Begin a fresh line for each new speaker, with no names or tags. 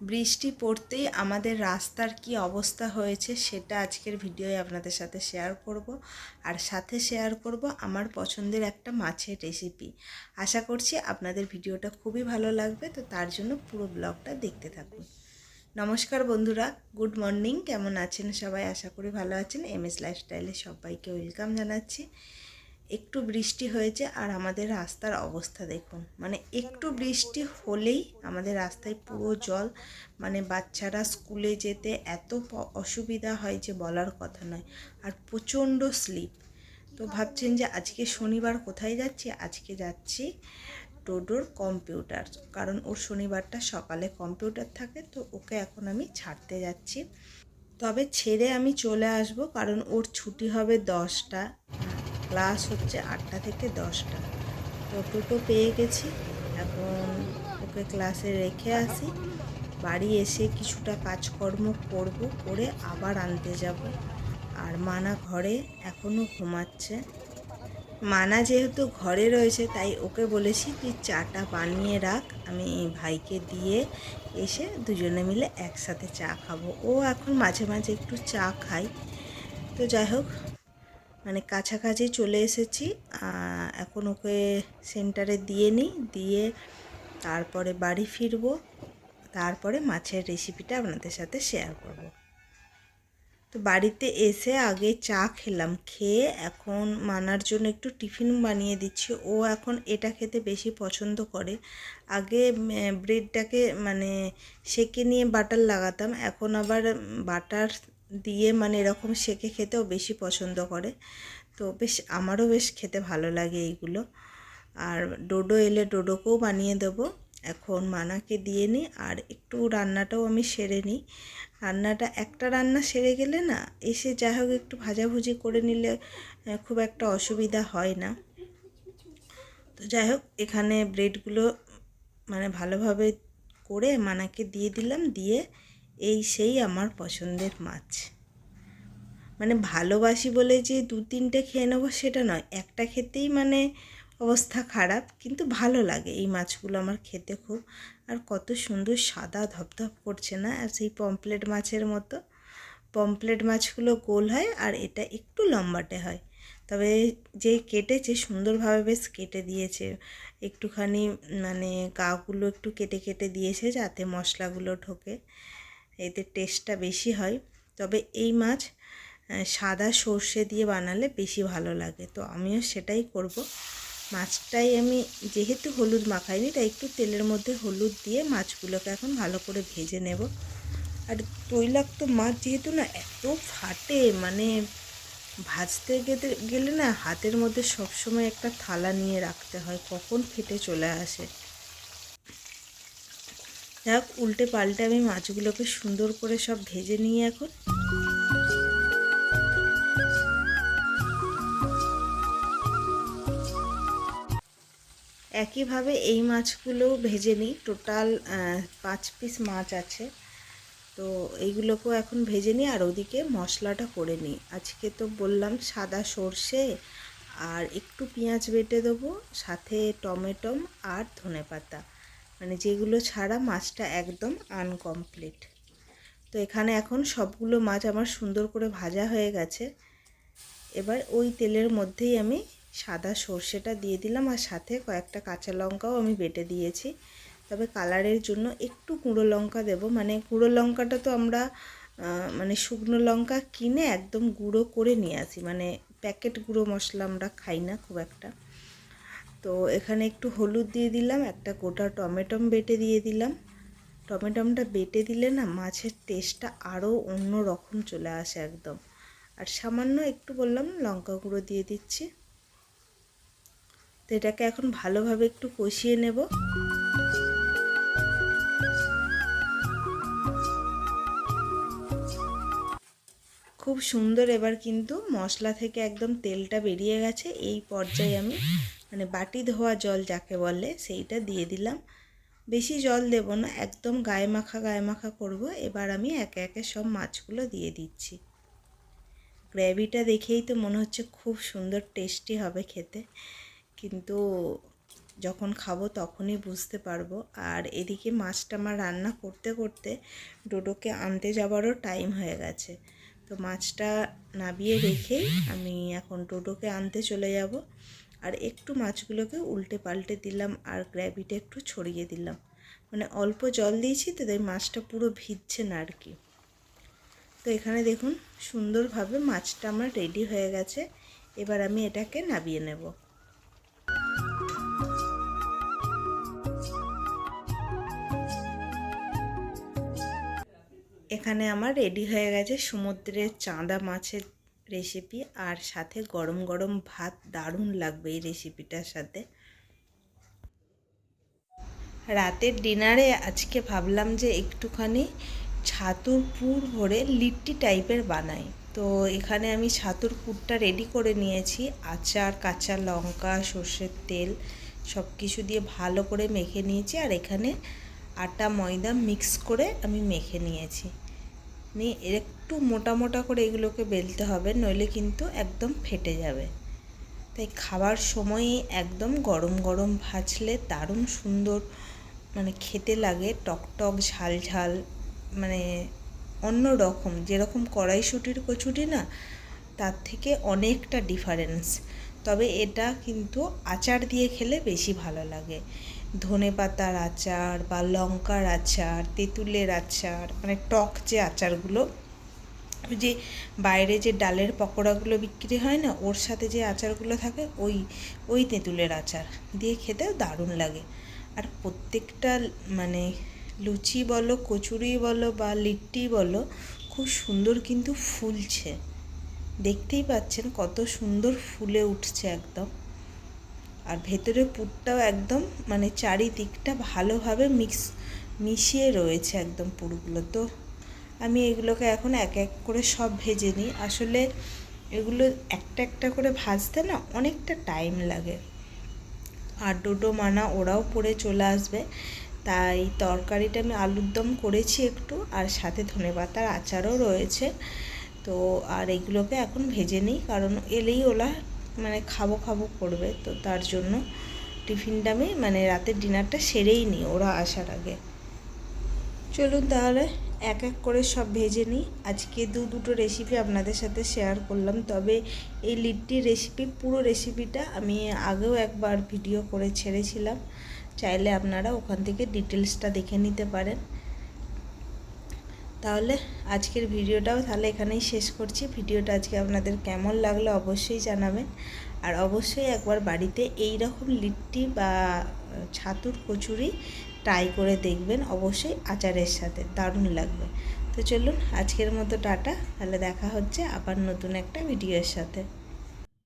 বৃষ্টি পড়তেই আমাদের রাস্তার কি অবস্থা হয়েছে সেটা আজকের ভিডিওয়ে আপনাদের সাথে শেয়ার করব। আর সাথে শেয়ার করব আমার পছন্দের একটা মাছের রেসিপি আশা করছি আপনাদের ভিডিওটা খুবই ভালো লাগবে, তো তার জন্য পুরো ব্লগটা দেখতে থাকুন। নমস্কার বন্ধুরা গুড মর্নিং কেমন আছেন সবাই? আশা করি ভালো আছেন। এম এস লাইফস্টাইলে সবাইকে ওয়েলকাম জানাচ্ছি। একটু বৃষ্টি হয়েছে আর আমাদের রাস্তার অবস্থা দেখুন। মানে একটু বৃষ্টি হলেই আমাদের রাস্তায় পুরো জল মানে বাচ্চারা স্কুলে যেতে এত অসুবিধা হয় যে বলার কথা নয়। আর প্রচণ্ড স্লিপ তো ভাবছেন যে আজকে শনিবার কোথায় যাচ্ছি? আজকে যাচ্ছি টোডোর কম্পিউটার কারণ ওর শনিবারটা সকালে কম্পিউটার থাকে, তো ওকে এখন আমি ছাড়তে যাচ্ছি। তবে ছেড়ে আমি চলে আসব, কারণ ওর ছুটি হবে দশটা। ক্লাস হচ্ছে আটটা থেকে দশটা। তো টোটো পেয়ে গেছি এখন ওকে ক্লাসে রেখে আসি। বাড়ি এসে কিছুটা কাজকর্ম করব, করে আবার আনতে যাব। আর মানা ঘরে এখনও ঘুমাচ্ছে। মানা যেহেতু ঘরে রয়েছে, তাই ওকে বলেছি, তুই চাটা বানিয়ে রাখ। আমি ভাইকে দিয়ে এসে দুজনে মিলে একসাথে চা খাব। ও এখন মাঝে মাঝে একটু চা খাই তো যাই হোক মানে কাছাকাছি চলে এসেছি এখন ওকে সেন্টারে দিয়ে নিই, দিয়ে তারপরে বাড়ি ফিরবো, তারপরে মাছের রেসিপিটা আপনাদের সাথে শেয়ার করব। তো বাড়িতে এসে আগে চা খেলাম, খেয়ে এখন মানার জন্য একটু টিফিন বানিয়ে দিচ্ছি। ও এখন এটা খেতে বেশি পছন্দ করে। আগে ব্রেডটাকে মানে সেকে নিয়ে বাটার লাগাতাম, এখন আবার বাটার দিয়ে মানে এরকম সেকে খেতেও বেশি পছন্দ করে। তো বেশ, আমারও বেশ খেতে ভালো লাগে এইগুলো। আর ডোডো এলে ডোডোকেও বানিয়ে দেবো। এখন মানাকে দিয়ে নিই আর একটু রান্নাটাও আমি সেরে নিই। রান্নাটা, একটা রান্না সেরে গেলে না এসে যাই হোক একটু ভাজাভুজি করে নিলে খুব একটা অসুবিধা হয় না। তো যাই হোক, এখানে ব্রেডগুলো মানে ভালোভাবে করে মানাকে দিয়ে দিলাম। দিয়ে এই সেই আমার পছন্দের মাছ। মানে ভালোবাসি বলে যে দু তিনটে খেয়ে নেব সেটা নয়, একটা খেতেই মানে অবস্থা খারাপ, কিন্তু ভালো লাগে এই মাছগুলো আমার খেতে খুব। আর কত সুন্দর সাদা ধপধপ করছে না, আর সেই পমপ্লেট মাছের মতো। পমপ্লেট মাছগুলো গোল হয় আর এটা একটু লম্বাটে হয়। তবে যে কেটেছে সুন্দরভাবে বেশ কেটে দিয়েছে। একটুখানি মানে গাগুলো একটু কেটে কেটে দিয়েছে যাতে মশলাগুলো ঢোকে। এতে টেস্টটা বেশি হয়। তবে এই মাছ সাদা সর্ষে দিয়ে বানালে বেশি ভালো লাগে। তো আমিও সেটাই করব। মাছটাই আমি যেহেতু হলুদ মাখাইনি, তাই একটু তেলের মধ্যে হলুদ দিয়ে মাছগুলোকে এখন ভালো করে ভেজে নেব। আর তৈলাক্ত মাছ যেহেতু না, এত ফাটে মানে ভাজতে গেতে গেলে না হাতের মধ্যে সবসময় একটা থালা নিয়ে রাখতে হয়, কখন ফেটে চলে আসে। যাক, উল্টে পাল্টে আমি মাছগুলোকে সুন্দর করে সব ভেজে নিই এখন। একইভাবে এই মাছগুলোও ভেজে নিই। টোটাল পাঁচ পিস মাছ আছে। তো এইগুলোকেও এখন ভেজে নিই আর ওদিকে মশলাটা করে নিই। আজকে তো বললাম সাদা সর্ষে আর একটু পেঁয়াজ বেটে দেবো, সাথে টমেটম আর ধনেপাতা। মানে যেগুলো ছাড়া মাছটা একদম আনকমপ্লিট। তো এখানে এখন সবগুলো মাছ আমার সুন্দর করে ভাজা হয়ে গেছে। এবার ওই তেলের মধ্যেই আমি সাদা সর্ষেটা দিয়ে দিলাম আর সাথে কয়েকটা কাঁচা লঙ্কাও আমি বেটে দিয়েছি। তবে কালারের জন্য একটু গুঁড়ো লঙ্কা দেব। মানে গুঁড়ো লঙ্কাটা তো আমরা মানে শুকনো লঙ্কা কিনে একদম গুঁড়ো করে নিয়ে আসি। মানে প্যাকেট গুঁড়ো মশলা আমরা খাই না খুব একটা। তো এখানে একটু হলুদ দিয়ে দিলাম, একটা গোটা টমেটম বেটে দিয়ে দিলাম। টমেটমটা বেটে দিলে না মাছের টেস্টটা আরও অন্য রকম চলে আসে একদম। আর সামান্য একটু বললাম, লঙ্কা গুঁড়ো দিয়ে দিচ্ছি। তো এটাকে এখন ভালোভাবে একটু কষিয়ে নেব। খুব সুন্দর এবার কিন্তু মশলা থেকে একদম তেলটা বেরিয়ে গেছে, এই পর্যায়ে আমি মানে বাটি ধোয়া জল যাকে বলে, সেইটা দিয়ে দিলাম। বেশি জল দেব না, একদম গায়ে মাখা গায়ে মাখা করব। এবার আমি একে একে সব মাছগুলো দিয়ে দিচ্ছি। গ্রেভিটা দেখেই তো মনে হচ্ছে খুব সুন্দর, টেস্টি হবে খেতে। কিন্তু যখন খাব তখনই বুঝতে পারব। আর এদিকে মাছটা আমার রান্না করতে করতে ডোডোকে আনতে যাবারও টাইম হয়ে গেছে। তো মাছটা নাবিয়ে রেখেই আমি এখন ডোডোকে আনতে চলে যাব। আর একটু মাছগুলোকে উল্টে পাল্টে দিলাম আর গ্র্যাভিটা একটু ছড়িয়ে দিলাম। মানে অল্প জল দিয়েছি তো তাই মাছটা পুরো ভিজছে না আর কি। তো এখানে দেখুন সুন্দরভাবে মাছটা আমার রেডি হয়ে গেছে। এবার আমি এটাকে নাবিয়ে নেব। এখানে আমার রেডি হয়ে গেছে সমুদ্রের চাঁদা মাছের রেসিপি আর সাথে গরম গরম ভাত দারুণ লাগবে এই রেসিপিটার সাথে। রাতের ডিনারে আজকে ভাবলাম যে একটুখানি ছাতুর পুর ভরে লিট্টি টাইপের বানাই। তো এখানে আমি ছাতুর পুরটা রেডি করে নিয়েছি। আচার, কাঁচা লঙ্কা, সর্ষের তেল সব কিছু দিয়ে ভালো করে মেখে নিয়েছি। আর এখানে আটা, ময়দা মিক্স করে আমি মেখে নিয়েছি। নিয়ে একটু মোটা মোটা করে এগুলোকে বেলতে হবে, নইলে কিন্তু একদম ফেটে যাবে। তাই খাবার সময়ই একদম গরম গরম ভাজলে দারুণ সুন্দর মানে খেতে লাগে, টক টক, ঝাল ঝাল মানে অন্য রকম যেরকম কড়াইশুটির কচুরি না, তার থেকে অনেকটা ডিফারেন্স তবে এটা কিন্তু আচার দিয়ে খেলে বেশি ভালো লাগে। ধনে পাতার আচার বা লঙ্কার আচার, তেঁতুলের আচার মানে টক যে আচারগুলো যে বাইরে যে ডালের পকোড়াগুলো বিক্রি হয় না, ওর সাথে যে আচারগুলো থাকে, ওই ওই তেঁতুলের আচার দিয়ে খেতেও দারুণ লাগে। আর প্রত্যেকটা মানে লুচি বলো, কচুরি বলো বা লিট্টি বলো, খুব সুন্দর কিন্তু ফুলছে। দেখতেই পাচ্ছেন কত সুন্দর ফুলে উঠছে একদম। আর ভেতরে পুরটাও একদম মানে চারিদিকটা ভালোভাবে মিক্স মিশিয়ে রয়েছে একদম পুরগুলো। তো আমি এগুলোকে এখন এক এক করে সব ভেজে নিই। আসলে এগুলো একটা একটা করে ভাজতে না অনেকটা টাইম লাগে। আর ডোডো মানা ওরাও পরে চলে আসবে। তাই তরকারিটা আমি আলুর দম করেছি একটু আর সাথে ধনে পাতার আচারও রয়েছে। তো আর এগুলোকে এখন ভেজে নিই। কারণ এলেই ওলা মানে খাব খাব করবে, তো তার জন্য টিফিনটা আমি মানে রাতের ডিনারটা সেরেই নিই, ওরা আসার আগে। চলুন তাহলে এক এক করে সব ভেজে নিই। আজকে দু দুটো রেসিপি আপনাদের সাথে শেয়ার করলাম, তবে এই লিট্টির রেসিপি পুরো রেসিপিটা আমি আগেও একবার ভিডিও করে ছেড়েছিলাম। চাইলে আপনারা ওখান থেকে ডিটেলসটা দেখে নিতে পারেন। তাহলে আজকের ভিডিওটাও তাহলে এখানেই শেষ করছি। ভিডিওটা আজকে আপনাদের কেমন লাগল অবশ্যই জানাবেন। আর অবশ্যই একবার বাড়িতে এই রকম লিট্টি বা ছাতুর কচুরি ট্রাই করে দেখবেন। অবশ্যই আচারের সাথে, দারুণ লাগবে। তো চলুন আজকের মতো টাটা। তাহলে দেখা হচ্ছে আবার নতুন একটা ভিডিওর সাথে।